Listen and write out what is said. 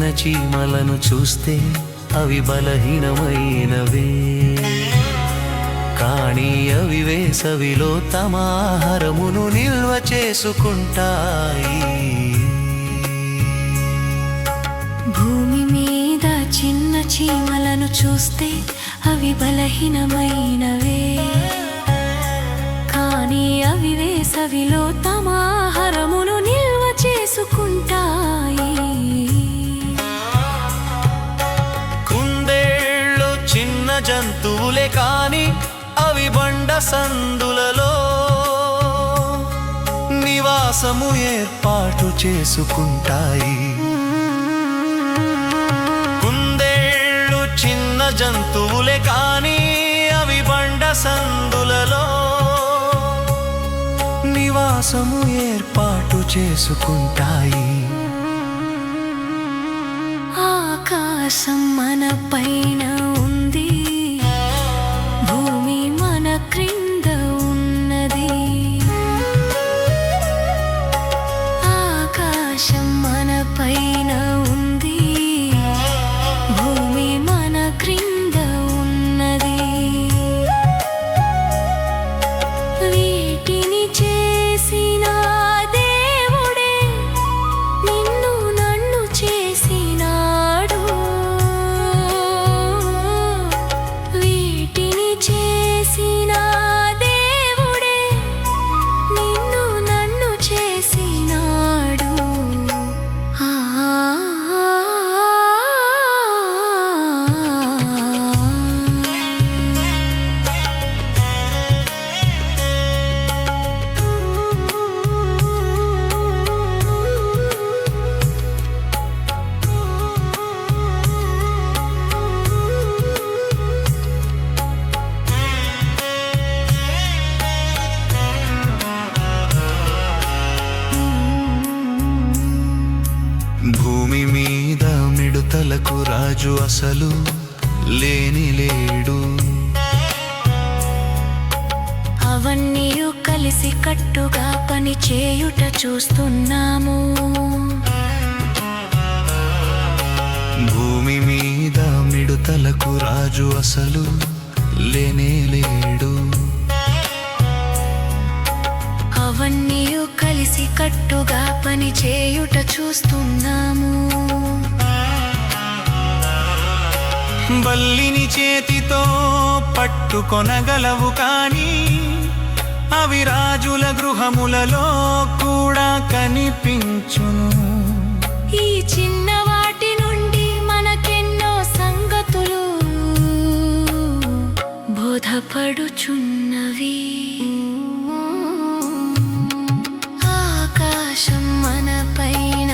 చిన్న చీమలను చూస్తే అవి బలహీనమైనవే. కానీ అవి వేసవిలో తమ ఆహారమును నిల్వ చేసుకుంటాయి. భూమి మీద చిన్న చీమలను చూస్తే అవి బలహీనమైనవే. కానీ అవి వేసవిలో తమ ఆహారమును జంతువులే కాని అవి బండ సందులలో. నివాసము ఏర్పాటు చేసుకుంటాయి. కుందేళ్ళు చిన్న జంతువులే కాని అవి బండ సందులలో. నివాసము ఏర్పాటు చేసుకుంటాయి. ఆకాశం మన పైన మన మిడుతలకు రాజు అసలు లేని లేడు. అవన్నీ కలిసి కట్టుగా పని చేయుట చూస్తున్నాము. భూమి మీద మిడుతలకు రాజు అసలు లేనే లేడు. అవన్నీ కలిసి కట్టుగా పని చేయుట చూస్తున్నాము. వల్లిని చేతితో పట్టుకొనగలవు కానీ అవి రాజుల గృహములలో కూడా కనిపించును. ఈ చిన్న వాటి నుండి మనకెన్నో సంగతులు బోధపడుచున్నవి. ఆకాశం మనపైన